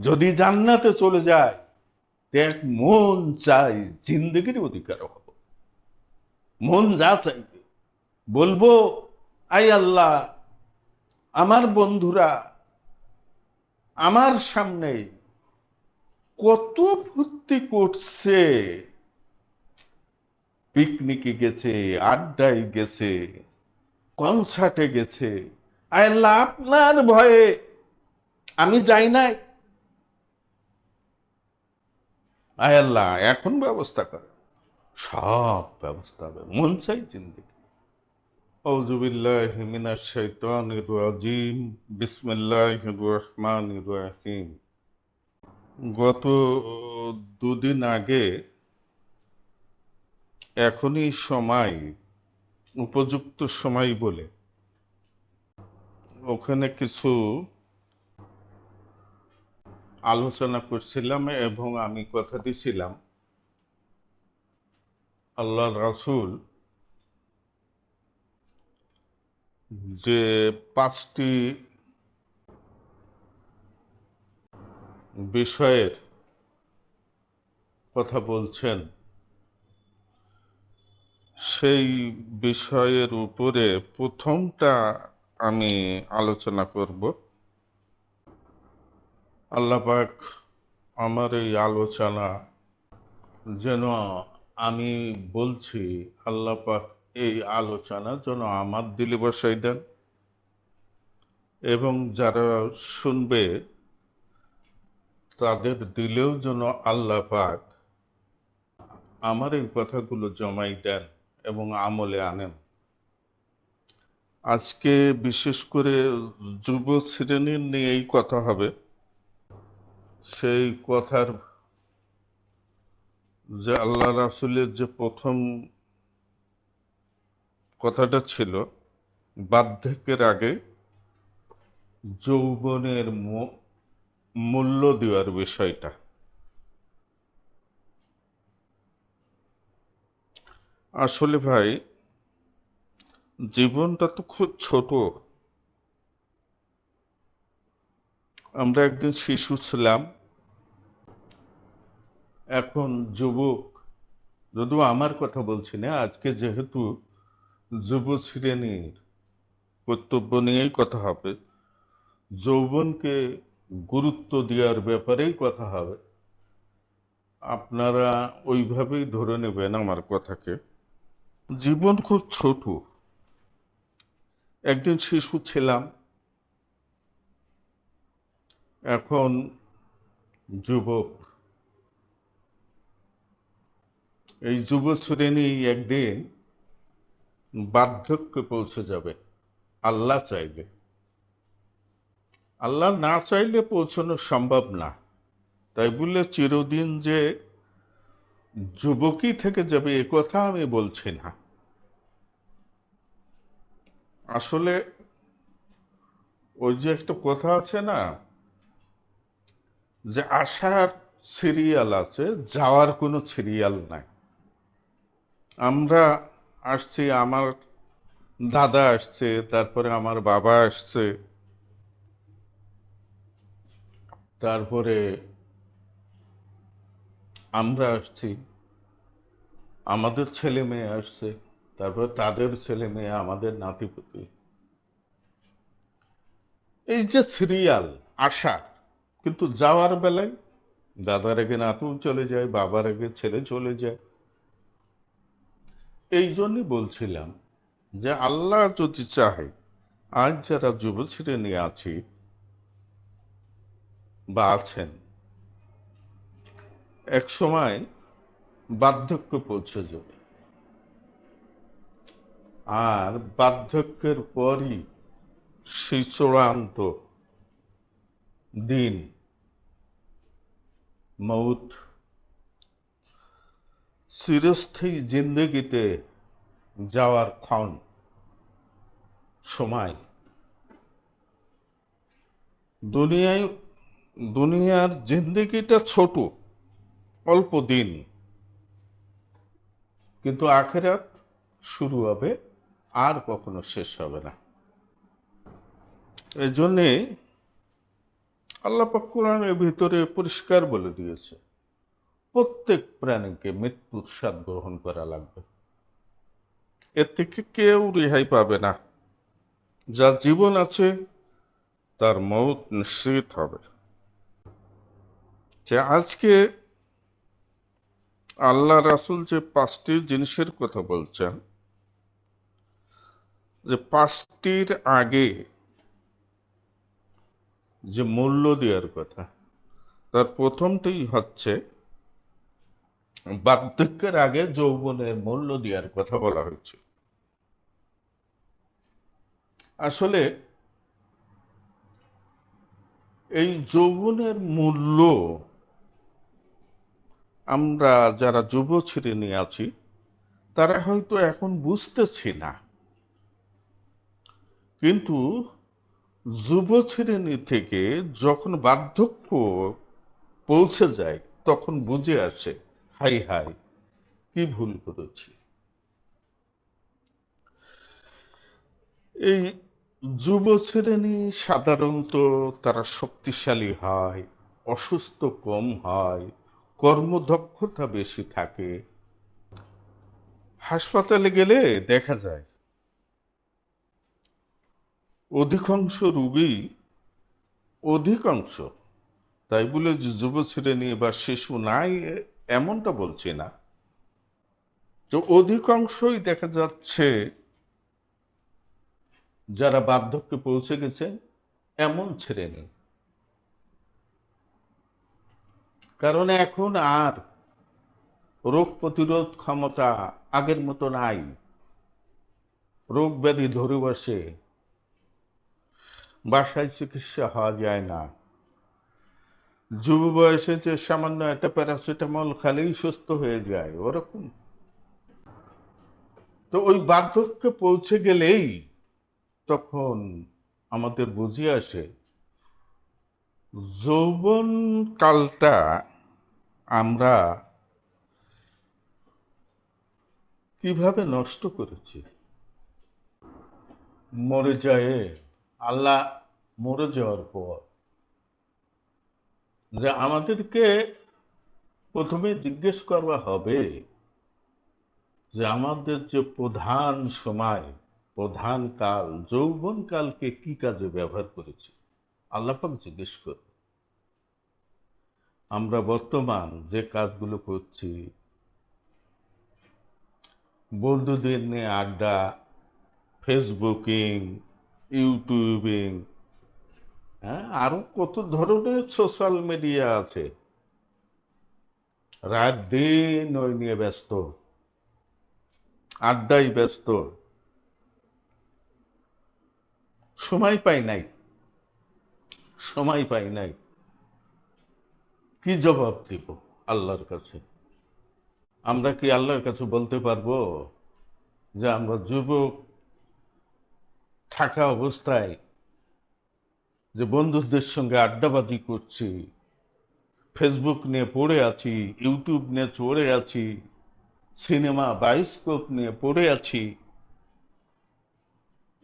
যদি জান্নাতে চলে যায়, দেখ মন চাই জিন্দগির অধিকার হব। মন যা চাইবে। বলব আই আল্লাহ, আমার বন্ধুরা, আমার সামনে কত ফুর্তি করছে। পিকনিকে গেছে, আড্ডায় গেছে, কনসার্টে গেছে। আল্লাহ, আপনার ভয়ে আমি যাই নাই। আয় আল্লাহ, এখন ব্যবস্থা করে। সব ব্যবস্থা হবে, মন চাই জিন্দিগি। মিনাশ শাইতানির রাজিম, বিসমিল্লাহির রহমানির রহিম। গত দুদিন আগে এখনই সময়, উপযুক্ত সময় বলে, ওখানে কিছু আলোচনা করছিলাম এবং আমি কথা দিছিলাম। আল্লাহ রাসুল যে পাঁচটি বিষয়ের কথা বলছেন, সেই বিষয়ের উপরে প্রথমটা আমি আলোচনা করব। আল্লাহ পাক আমার এই আলোচনা যেন আমি বলছি, আল্লাহ পাক এই আলোচনা যেন আমার দিলে বসাই দেন। এবং যারা শুনবে, তাদের দিলেও যেন আল্লাহ পাক আমার এই কথাগুলো জমাই দেন এবং আমলে আনেন। আজকে বিশেষ করে যুব শ্রেণির নিয়েই কথা হবে। সেই কথার যে আল্লাহ রাসূলের যে প্রথম কথাটা ছিল, বার্ধক্যের আগে যৌবনের মূল্য দেওয়ার বিষয়টা। আসলে ভাই, জীবনটা তো খুব ছোট। আমরা একদিন শিশু ছিলাম। এখন যুবক, যদিও আমার কথা বলছি না, আজকে যেহেতু যুব শ্রেণির কর্তব্য নিয়েই কথা হবে, যৌবনকে গুরুত্ব দেওয়ার ব্যাপারেই কথা হবে। আপনারা ওইভাবেই ধরে নেবেন আমার কথাকে। জীবন খুব ছোট। একদিন শিশু ছিলাম এখন যুবক, এই যুব শ্রেণি একদিন বার্ধক্যে পৌঁছে যাবে। আল্লাহ চাইলে আল্লাহ না চাইলে পৌঁছানো সম্ভব না। তাই বলে চিরদিন যে যুবকই থেকে যাবে, এ কথা আমি বলছি না। আসলে ওই যে একটা কথা আছে না যে আসার সিরিয়াল আছে, যাওয়ার কোনো সিরিয়াল নাই। আমরা আসছি, আমার দাদা আসছে, তারপরে আমার বাবা আসছে, তারপরে আমরা আসছি, আমাদের ছেলে মেয়ে আসছে, তারপর তাদের ছেলে মেয়ে, আমাদের নাতিপুতি। এই যে সিরিয়াল আসা কিন্তু যাওয়ার বেলায় দাদার আগে নাতু চলে যায়, বাবার আগে ছেলে চলে যায়। এই জন্যই বলছিলাম যে আল্লাহ যদি চাহে, আজ যারা যুব শ্রেণি আছি বা আছেন, এক সময় বার্ধক্য পৌঁছে যাবে। আর বার্ধক্যের পরই সেই চূড়ান্ত দিন মৌত। চিরস্থায়ী জিন্দগিতে যাওয়ার ক্ষণ, সময়। দুনিয়ায়, দুনিয়ার জিন্দগিটা ছোট, অল্প দিন। কিন্তু আখেরাত শুরু হবে, আর কখনো শেষ হবে না। এই জন্যে আল্লাহ কোরআনের ভিতরে পরিষ্কার বলে দিয়েছে, প্রত্যেক প্রাণীকে মৃত্যুর স্বাদ গ্রহণ করা লাগবে। এর থেকে কেউ রেহাই পাবে না। যার জীবন আছে, তার মৌত নিশ্চিত হবে। যে আজকে আল্লাহ রাসুল যে পাঁচটি জিনিসের কথা বলছেন, যে পাঁচটির আগে যে মূল্য দেওয়ার কথা। তার প্রথমটাই হচ্ছে, বার্ধক্যের আগে যৌবনের মূল্য দেওয়ার কথা বলা হয়েছে। আসলে, এই যৌবনের মূল্য আমরা যারা যুব শ্রেণি আছি, তারা হয়তো এখন বুঝতেছি না। কিন্তু যুব শ্রেণি থেকে যখন বার্ধক্য পৌঁছে যায়, তখন বুঝে আসে, হাই হাই, কি ভুল করেছি। এই যুব শ্রেণি সাধারণত তারা শক্তিশালী হয়, অসুস্থ কম হয়, কর্মদক্ষতা বেশি থাকে। হাসপাতালে গেলে দেখা যায় অধিকাংশ রোগী অধিকাংশ, তাই বলে যে যুব শ্রেণি বা শিশু নাই, এমনটা বলছি না। তো অধিকাংশই দেখা যাচ্ছে যারা বার্ধক্যে পৌঁছে গেছে, এমন শ্রেণি। কারণ এখন আর রোগ প্রতিরোধ ক্ষমতা আগের মতো নাই। রোগ ব্যাধি ধরে বসে। বাসায় চিকিৎসা হওয়া যায় না। যুব বয়সে যে সামান্য একটা প্যারাসিটামল খালেই সুস্থ হয়ে যায়, ওরকম। তো ওই বার্ধক্যে পৌঁছে গেলেই তখন আমাদের বুঝিয়ে আসে, যৌবন কালটা আমরা কীভাবে নষ্ট করেছি? মরে যায় আল্লাহ মরে যাওয়ার পর। যে আমাদেরকে প্রথমে জিজ্ঞেস করা হবে যে আমাদের যে প্রধান সময়, প্রধান কাল যৌবন কালকে কি কাজে ব্যবহার করেছি? আল্লাপাক জিজ্ঞেস করবে। আমরা বর্তমান যে কাজগুলো করছি, বন্ধুদের নিয়ে আড্ডা, ফেসবুকিং ইউটিউবিং। হ্যাঁ আরও কত ধরনের সোশ্যাল মিডিয়া আছে। রাত দিন ওই নিয়ে ব্যস্ত। আড্ডায় ব্যস্ত। সময় পাই নাই। সময় পাই নাই। কি জবাব দিব আল্লাহর কাছে? আমরা কি আল্লাহর কাছে বলতে পারব যে আমরা যুবক থাকা অবস্থায় যে বন্ধুদের সঙ্গে আড্ডাবাজি করছি ফেসবুক নিয়ে পড়ে আছি ইউটিউব নিয়ে পড়ে আছি, সিনেমা বায়োস্কোপ নিয়ে পড়ে আছি,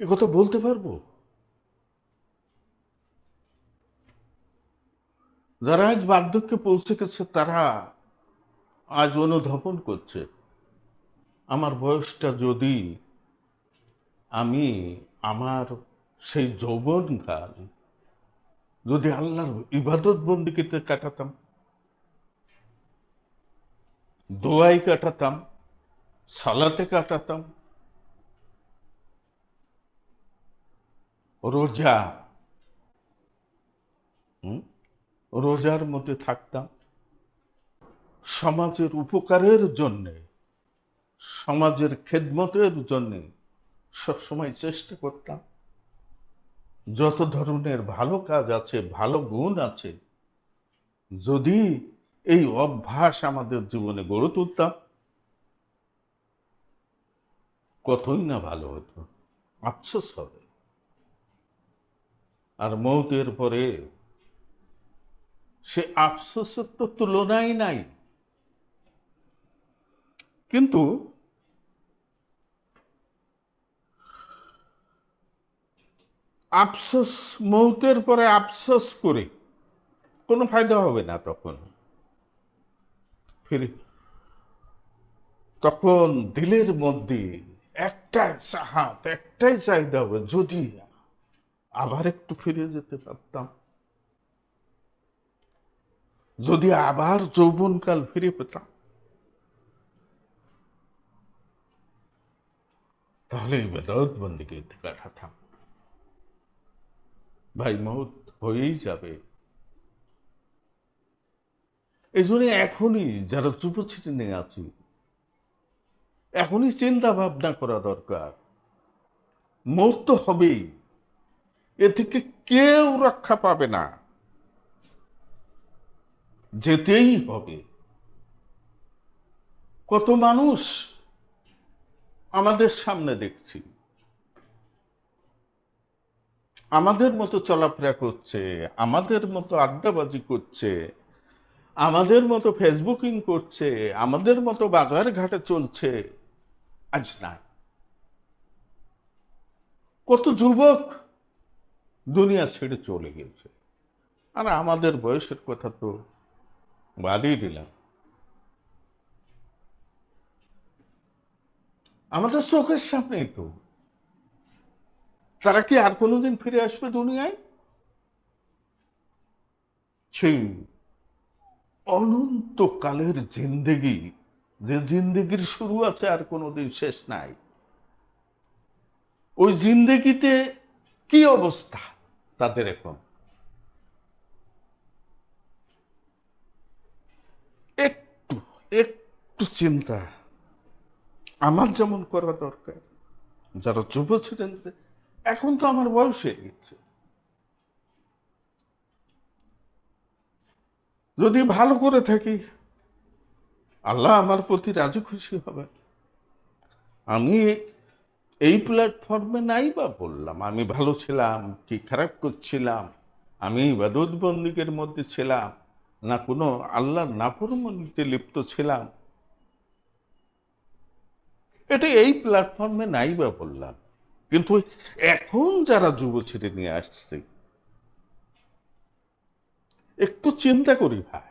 এ কথা বলতে পারব? যারা আজ বার্ধক্যে পৌঁছে গেছে, তারা আজ অনুধাবন করছে। আমার বয়সটা যদি আমি আমার সেই যৌবনকাল যদি আল্লাহর ইবাদত বন্দিকিতে কাটাতাম, দোয়াই কাটাতাম, সালাতে কাটাতাম, রোজা রোজার মধ্যে থাকতাম, সমাজের উপকারের জন্যে, সমাজের খেদমতের জন্যে সবসময় চেষ্টা করতাম। যত ধরনের ভালো কাজ আছে, ভালো গুণ আছে, যদি এই অভ্যাস আমাদের জীবনে গড়ে তুলতাম, কতই না ভালো হতো। আফসোস হবে। আর মৌতের পরে সে আফসোসের তো তুলনাই নাই। কিন্তু আফসোস, মৌতের পরে আফসোস করে কোনো ফায়দা হবে না তখন। ফিরে তখন দিলের মধ্যে একটাই চাহাত একটাই চাহিদা হবে, যদি আবার একটু ফিরে যেতে পারতাম। যদি আবার যৌবনকাল ফিরে পেতাম। তাহলে এই বেদত বন্দিকে কাটাতাম। ভাই মহুত হয়েই যাবে। এই জন্য এখনই যারা যুব ছেলে আছি, এখনই চিন্তা ভাবনা করা দরকার। মত তো হবেই, এ থেকে কেউ রক্ষা পাবে না। যেতেই হবে। কত মানুষ আমাদের সামনে দেখছি। আমাদের মতো চলাফেরা করছে, আমাদের মতো আড্ডাবাজি করছে, আমাদের মতো ফেসবুকিং করছে, আমাদের মতো বাজার ঘাটে চলছে, আজ না কত যুবক দুনিয়া ছেড়ে চলে গেছে। আর আমাদের বয়সের কথা তো বাদই দিলাম। আমাদের চোখের সামনেই তো তারা কি আর কোনোদিন ফিরে আসবে দুনিয়ায়? সেই অনন্তকালের জিন্দেগি, যে জিন্দেগির শুরু আছে আর কোনোদিন শেষ নাই। ওই জিন্দেগিতে কি অবস্থা তাদের এখন? একটু একটু চিন্তা। আমার যেমন করা দরকার, যারা যুব ছিলেন এখন তো আমার বয়স। হয়ে গেছে যদি ভালো করে থাকি, আল্লাহ আমার প্রতি রাজি খুশি হবে। আমি এই প্ল্যাটফর্মে নাই বা বললাম, আমি ভালো ছিলাম, কি খারাপ করছিলাম, আমি ইবাদত বন্দীকের মধ্যে ছিলাম, না কোনো আল্লাহর নাফরমানিতে লিপ্ত ছিলাম। এটা এই প্ল্যাটফর্মে নাই বা বললাম। কিন্তু এখন যারা যুব ছেড়ে নিয়ে আসছে, একটু চিন্তা করি ভাই,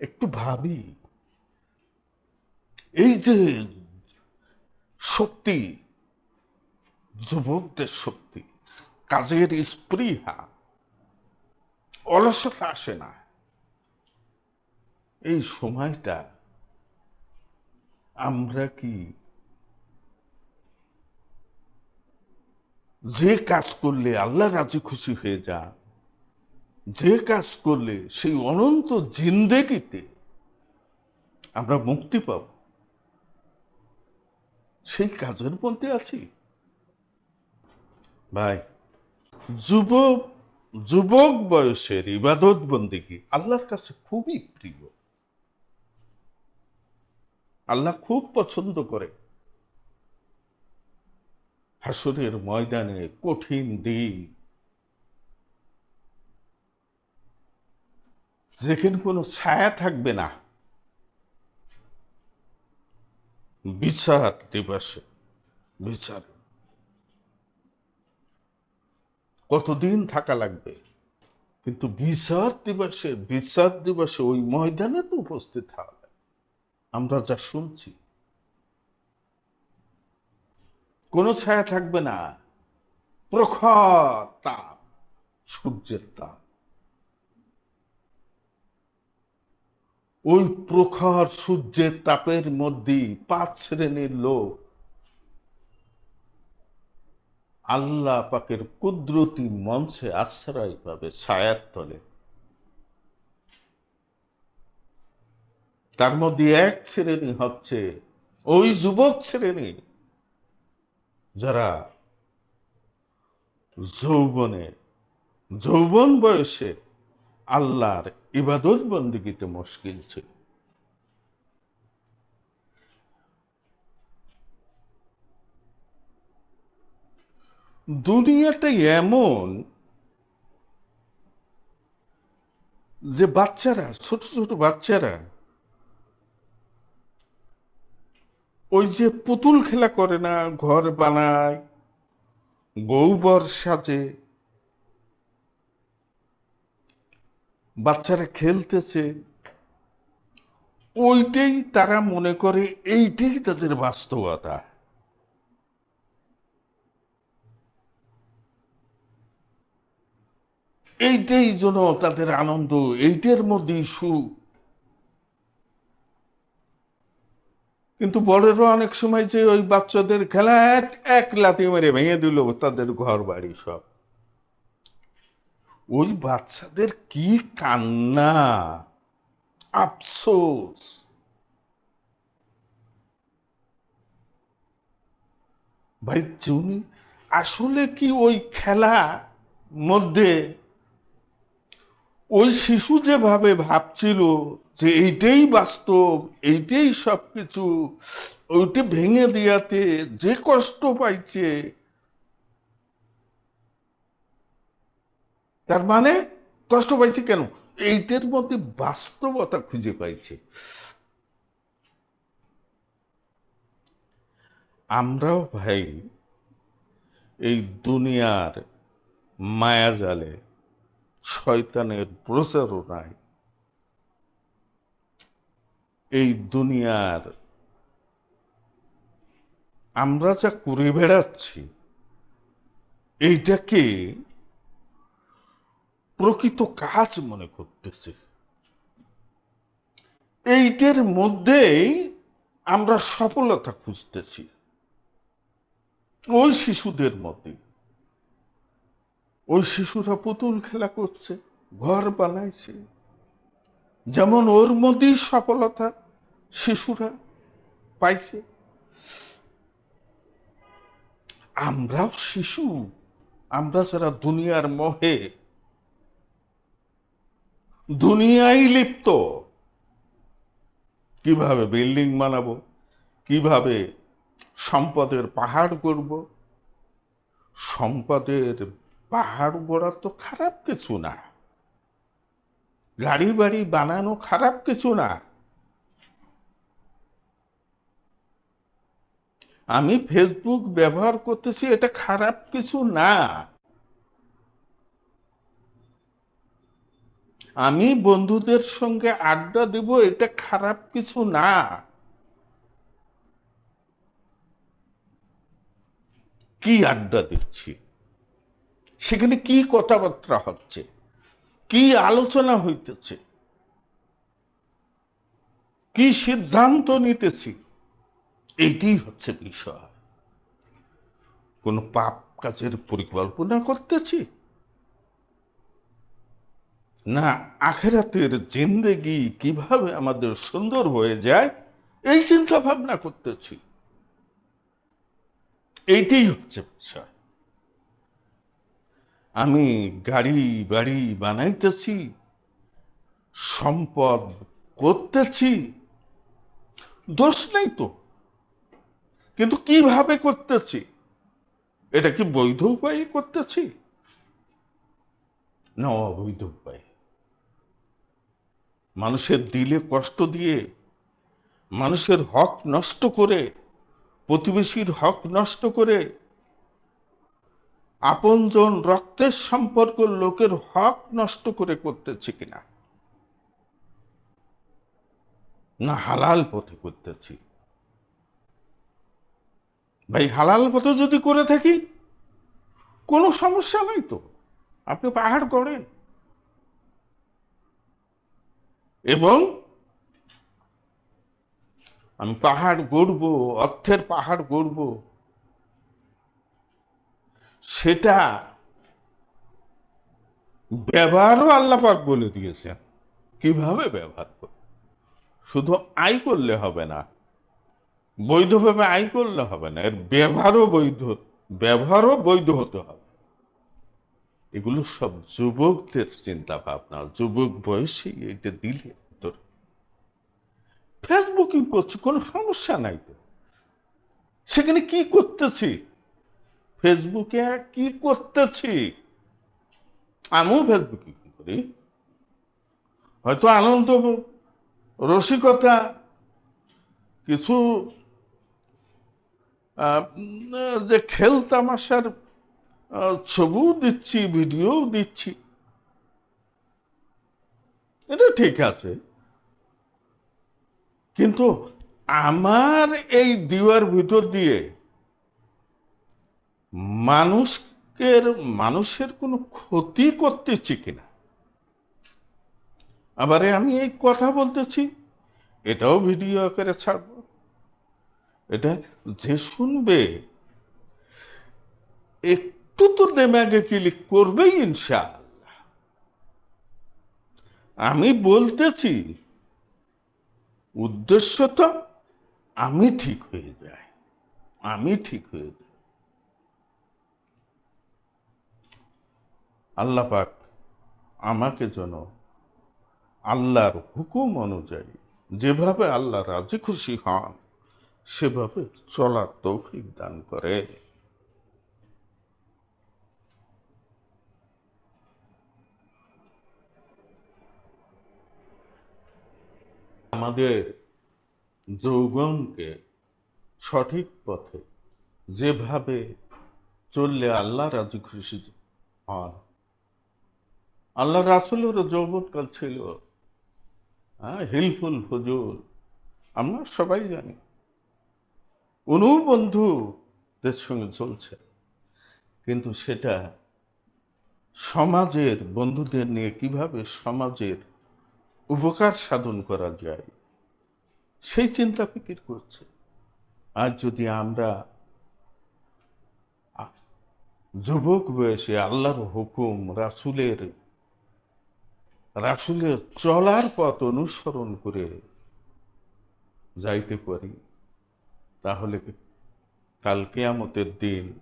একটু ভাবি। এই যে শক্তি, যুবকদের শক্তি, কাজের স্পৃহা, অলসতা আসে না। এই সময়টা আমরা কি যে কাজ করলে আল্লাহ রাজি খুশি হয়ে যান, যে কাজ করলে সেই অনন্ত জিন্দেগিতে আমরা মুক্তি পাব, সেই কাজের মধ্যে আছি। ভাই, যুবক যুবক বয়সের ইবাদত বন্দিগি আল্লাহর কাছে খুবই প্রিয়। আল্লাহ খুব পছন্দ করে। হাসরের ময়দানে কঠিন দিন। যেখানে কোনো ছায়া থাকবে না। বিচার দিবসে, বিচার। কতদিন থাকা লাগবে? কিন্তু বিচার দিবসে বিচার দিবসে ওই ময়দানে তো উপস্থিত হবে আমরা যা শুনছি কোনো ছায়া থাকবে না। প্রখর তাপ সূর্যের তাপ। ওই প্রখর সূর্যের তাপের মধ্যে পাঁচ শ্রেণির লোক আল্লাহ পাকের কুদরতি মঞ্চে আশ্রয় পাবে ছায়ার তলে। তার মধ্যে এক শ্রেণি হচ্ছে ওই যুবক শ্রেণি। যারা যৌবনে, যৌবন বয়সে আল্লাহর ইবাদত বন্দিগিতে মুশকিল ছিল। দুনিয়াটা এমন যে বাচ্চারা, ছোট ছোট বাচ্চারা ওই যে পুতুল খেলা করে না, ঘর বানায়, গৌবর সাজে। বাচ্চারা খেলতেছে। ওইটাই তারা মনে করে, এইটাই তাদের বাস্তবতা। এইটাই যেন তাদের আনন্দ, এইটার মধ্যেই সুখ। কিন্তু বড়েরও অনেক সময় যে ওই বাচ্চাদের খেলা এক এক লাথি মেরে ভেঙে দিল, তাদের ঘর বাড়ি সব। ওই বাচ্চাদের কি কান্না! আফসোস! ভাই তুমি আসলে কি ওই খেলা মধ্যে ওই শিশু যেভাবে ভাবছিল যে এইটাই বাস্তব, এইটাই সবকিছু, ওইটা ভেঙে দিয়াতে যে কষ্ট পাইছে, তার মানে কষ্ট পাইছে কেন? এইটার মধ্যে বাস্তবতা খুঁজে পাইছে। আমরাও ভাই এই দুনিয়ার মায়াজালে, শয়তানের প্রচারণায় এই দুনিয়ার। আমরা যা করে বেড়াচ্ছি, এইটাকে প্রকৃত কাজ মনে করতেছে। এইটার মধ্যেই আমরা সফলতা খুঁজতেছি। ওই শিশুদের মধ্যে। ওই শিশুরা পুতুল খেলা করছে, ঘর বানাইছে। যেমন ওর মধ্যেই সফলতা শিশুরা পাইছে। আমরাও শিশু, আমরা যারা দুনিয়ার মোহে দুনিয়ায় লিপ্ত, কীভাবে বিল্ডিং বানাবো, কীভাবে সম্পদের পাহাড় করব সম্পদের পাহাড় গড়া তো খারাপ কিছু না। গাড়ি বাড়ি বানানো খারাপ কিছু না। আমি ফেসবুক ব্যবহার করতেছি, এটা খারাপ কিছু না। আমি বন্ধুদের সঙ্গে আড্ডা দেব, এটা খারাপ কিছু না। কি আড্ডা দিচ্ছি? সেখানে কি কথাবার্তা হচ্ছে? কি আলোচনা হইতেছে? কি সিদ্ধান্ত নিতেছি? এইটি হচ্ছে বিষয়। কোন পাপ কাজের পরিকল্পনা করতেছি? না, আখেরাতের জিন্দেগি কীভাবে আমাদের সুন্দর হয়ে যায়, এই চিন্তা ভাবনা করতেছি। এইটাই হচ্ছে বিষয়। আমি গাড়ি বাড়ি বানাইতেছি, সম্পদ করতেছি, দোষ নেই তো। কিন্তু কীভাবে করতেছি? এটা কি বৈধ উপায়ে করতেছি? না অবৈধ উপায়ে। মানুষের দিলে কষ্ট দিয়ে, মানুষের হক নষ্ট করে, প্রতিবেশীর হক নষ্ট করে আপনজন রক্তের সম্পর্ক লোকের হক নষ্ট করে করতেছি কিনা? না, হালাল পথে করতেছি। ভাই, হালাল পথে যদি করে থাকি, কোনো সমস্যা নাই তো। আপনি পাহাড় করেন এবং আমি পাহাড় গড়ব, অর্থের পাহাড় গড়ব। সেটা ব্যবহারও আল্লাপাক বলে দিয়েছেন। কীভাবে ব্যবহার করবে? শুধু আয় করলে হবে না, বৈধভাবে আয় করলে হবে না, এর ব্যবহারও বৈধ ব্যবহারও বৈধ হতে হবে। এগুলো সব যুবকদের চিন্তা ভাবনা যুবক বয়সে এটা দিলে তোর ফেসবুকিং করছি, কোনো সমস্যা নাই তো। সেখানে কি করতেছি? ফেসবুকে কি করতেছি? আমিও ফেসবুকে কি করি? হয়তো আনন্দ, রসিকতা, কিছু যে খেল তামাশার ছবিও দিচ্ছি ভিডিও দিচ্ছি। এটা ঠিক আছে। কিন্তু আমার এই দিওয়ার ভিতর দিয়ে মানুষের মানুষের কোনো ক্ষতি করতেছি কিনা আবারে আমি এই কথা বলতেছি, এটাও ভিডিও আকারে ছাড়বো। এটা যে শুনবে, একটু তো দেমাগে ক্লিক করবেই ইনশাআল্লাহ। আমি বলতেছি, উদ্দেশ্য তো আমি ঠিক হয়ে যাই, আমি ঠিক হয়ে যাই। আল্লাহ পাক আমাকে যেন আল্লাহর হুকুম অনুযায়ী যেভাবে আল্লাহ রাজি খুশি হন, সেভাবে চলার তৌফিক দান করে। আমাদের যৌবনকে সঠিক পথে যেভাবে চললে আল্লাহ রাজি খুশি হন আল্লাহ রাসুলেরও যৌবনকাল ছিল। হ্যাঁ হিলফুল ফজুল আমরা সবাই জানি। অনু বন্ধুদের সঙ্গে চলছে। কিন্তু সেটা সমাজের বন্ধুদের নিয়ে কীভাবে সমাজের উপকার সাধন করা যায়, সেই চিন্তা ফিকির করছে। আর যদি আমরা যুবক বয়সে আল্লাহর হুকুম, রাসুলের রাসুলের চলার পথ অনুসরণ করে যাইতে পারি, তাহলে কালকে কেয়ামতের দিন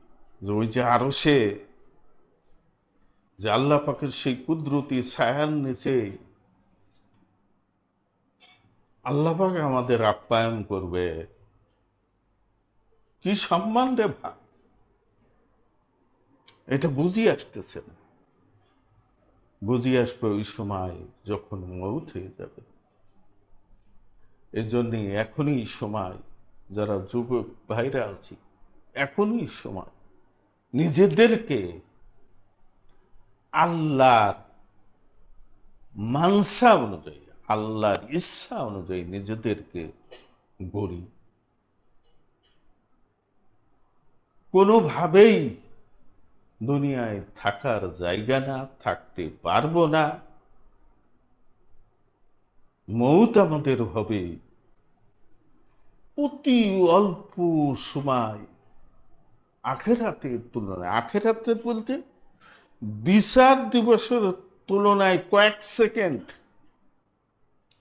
ওই যে আরও সে যে আল্লাহ পাকের সেই কুদরতি ছায়ার নিচে আল্লাহ পাক আমাদের আপ্যায়ন করবে। কি সম্মান রে ভাই? এটা বুঝি আসতেছে না। বুঝি আসবে ওই সময় যখন মৌত হয়ে যাবে। এজন্য এখনই সময় যারা যুবক ভাইরা আছি, এখনই সময় নিজেদেরকে আল্লাহর মানসা অনুযায়ী, আল্লাহর ইচ্ছা অনুযায়ী নিজেদেরকে গড়ি। কোনোভাবেই দুনিয়ায় থাকার জায়গা না, থাকতে পারব না। মৌত আমাদের হবে। অতি অল্প সময় আখেরাতের তুলনায়। আখেরাতে বলতে বিচার দিবসের তুলনায় কয়েক সেকেন্ড।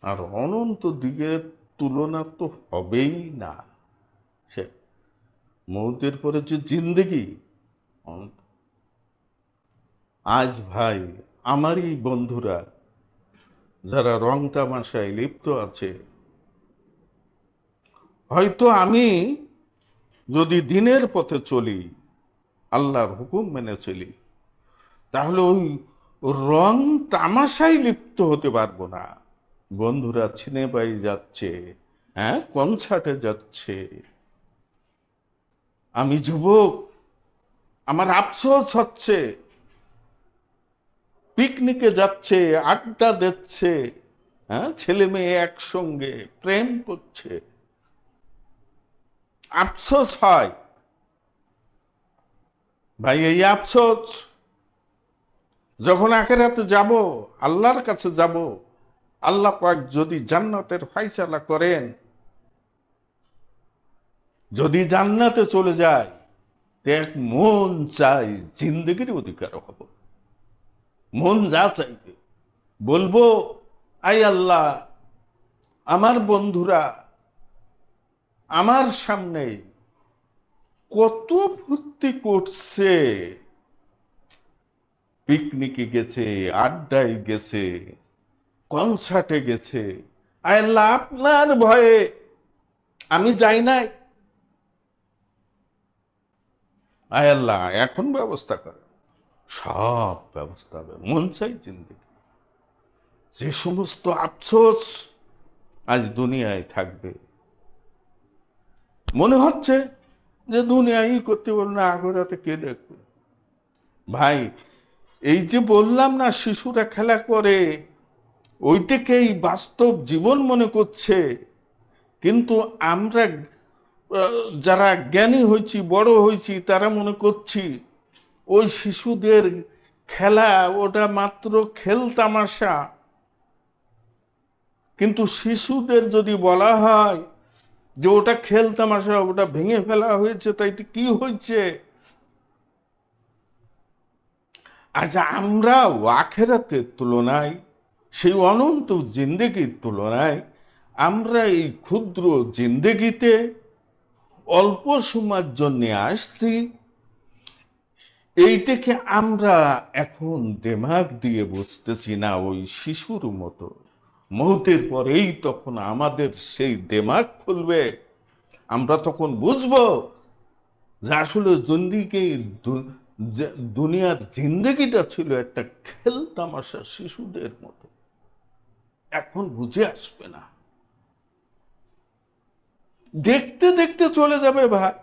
আর অনন্ত দিকের তুলনা তো হবেই না। সে মৌতের পরে যে জিন্দগি আজ ভাই, আমারই বন্ধুরা, যারা রং তামাশায় লিপ্ত আছে, হয়তো আমি যদি দিনের পথে চলি, আল্লাহর হুকুম মেনে চলি, তাহলে ওই রং তামাশায় লিপ্ত হতে পারব না। বন্ধুরা, সিনেমায় যাচ্ছে হ্যাঁ কনসার্টে যাচ্ছে। আমি যুবক, আমার আফসোস হচ্ছে পিকনিকে যাচ্ছে, আড্ডা দিচ্ছে হ্যাঁ? ছেলে মেয়ে একসঙ্গে প্রেম করছে। আফসোস হয়। ভাই, এই আফসোস। যখন আখেরাতে যাব, আল্লাহর কাছে যাব, আল্লাহ পাক যদি জান্নাতের ফাইসালা করেন, যদি জান্নাতে চলে যায় এক মন চাই জিন্দগির অধিকার হব। মন যা চাইবে। বলব আই আল্লাহ, আমার বন্ধুরা, আমার সামনে কত ভর্তি করছে। পিকনিকে গেছে, আড্ডায় গেছে, কনসার্টে গেছে। আয় আল্লাহ, আপনার ভয়ে আমি যাই নাই। আয় আল্লাহ, এখন ব্যবস্থা করে। সব ব্যবস্থা হবে, মন চাই জিন্দিগি। যে সমস্ত আফসোস আজ দুনিয়ায় থাকবে। মনে হচ্ছে যে দুনিয়ায় করতে বল না আগরাতে কে দেখবে? ভাই, এই যে বললাম না, শিশুরা খেলা করে, ওইটাকেই বাস্তব জীবন মনে করছে। কিন্তু আমরা যারা জ্ঞানী হয়েছি, বড় হয়েছি, তারা মনে করছি ওই শিশুদের খেলা, ওটা মাত্র খেল তামাশা। কিন্তু শিশুদের যদি বলা হয় যে ওটা খেল তামাশা, ওটা ভেঙে ফেলা হয়েছে, তাই তো কি হয়েছে? আচ্ছা আমরা আখেরাতের তুলনায়, সেই অনন্ত জিন্দেগির তুলনায়, আমরা এই ক্ষুদ্র জিন্দেগিতে অল্প সময়ের জন্য আসছি। এইটাকে আমরা এখন দেমাগ দিয়ে বুঝতেছি না ওই শিশুর মতো। মৌতের পরেই তখন আমাদের সেই দেমাগ খুলবে। আমরা তখন বুঝব যে আসলে জন্দিকে দুনিয়ার জিন্দগিটা ছিল একটা খেল তামাশা শিশুদের মতো। এখন বুঝে আসবে না। দেখতে দেখতে চলে যাবে ভাই।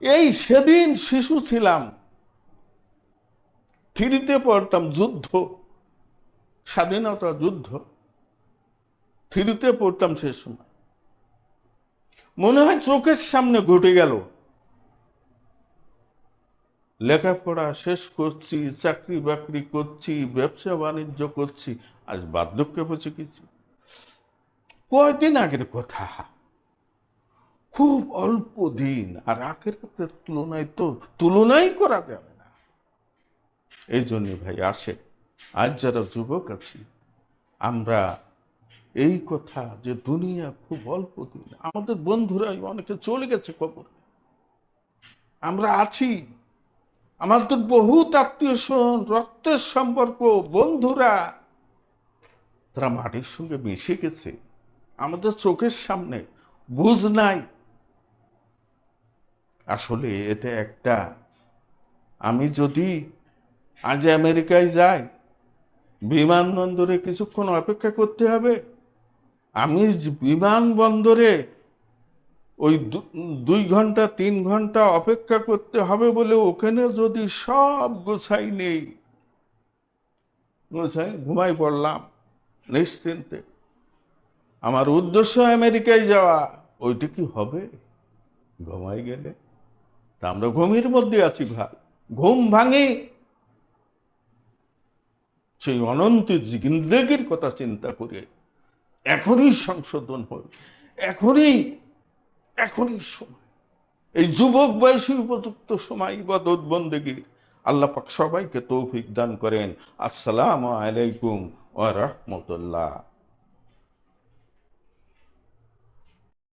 এই সেদিন শিশু ছিলাম। থ্রিতে পড়তাম যুদ্ধ, স্বাধীনতা যুদ্ধ। থ্রিতে পড়তাম সে সময়। মনে হয় চোখের সামনে ঘটে গেল। লেখাপড়া শেষ করছি, চাকরি বাকরি করছি, ব্যবসা বাণিজ্য করছি, আজ বার্ধক্যে পৌঁছে গেছি কয়দিন আগের কথা? খুব অল্প দিন, আর আখেরাতের তুলনায় তো তুলনাই করা যাবে না। এই জন্য ভাই আসে আজ যারা যুবক আছি, আমরা এই কথা যে দুনিয়া খুব অল্প দিন, আমাদের বন্ধুরাই অনেকে চলে গেছে কবরে। আমরা আছি, আমাদের বহুত আত্মীয় স্বজন, রক্তের সম্পর্ক, বন্ধুরা, তারা মাটির সঙ্গে মিশে গেছে। আমাদের চোখের সামনে বুঝ নাই আসলে এটা একটা, আমি যদি আজ আমেরিকায় যাই, বিমানবন্দরে কিছুক্ষণ অপেক্ষা করতে হবে, আমি বিমানবন্দরে ওই দুই ঘণ্টা, তিন ঘণ্টা অপেক্ষা করতে হবে বলে ওখানে যদি সব গোছাই নেই, গোছাই, ঘুমাই পড়লাম, নিশ্চিন্তে। আমার উদ্দেশ্য আমেরিকায় যাওয়া, ওইটা কি হবে? ঘুমাই গেলে? তা আমরা ঘুমের মধ্যে আছি ভাই ঘুম ভাঙে। সেই অনন্ত জিন্দগির কথা চিন্তা করে এখনই সংশোধন হল। এখনই এখনই সময়। এই যুবক বয়সী উপযুক্ত সময় ইবাদত বন্দেগী। আল্লাহ পাক সবাইকে তৌফিক দান করেন। আসসালামু আলাইকুম ওয়া রাহমাতুল্লাহ।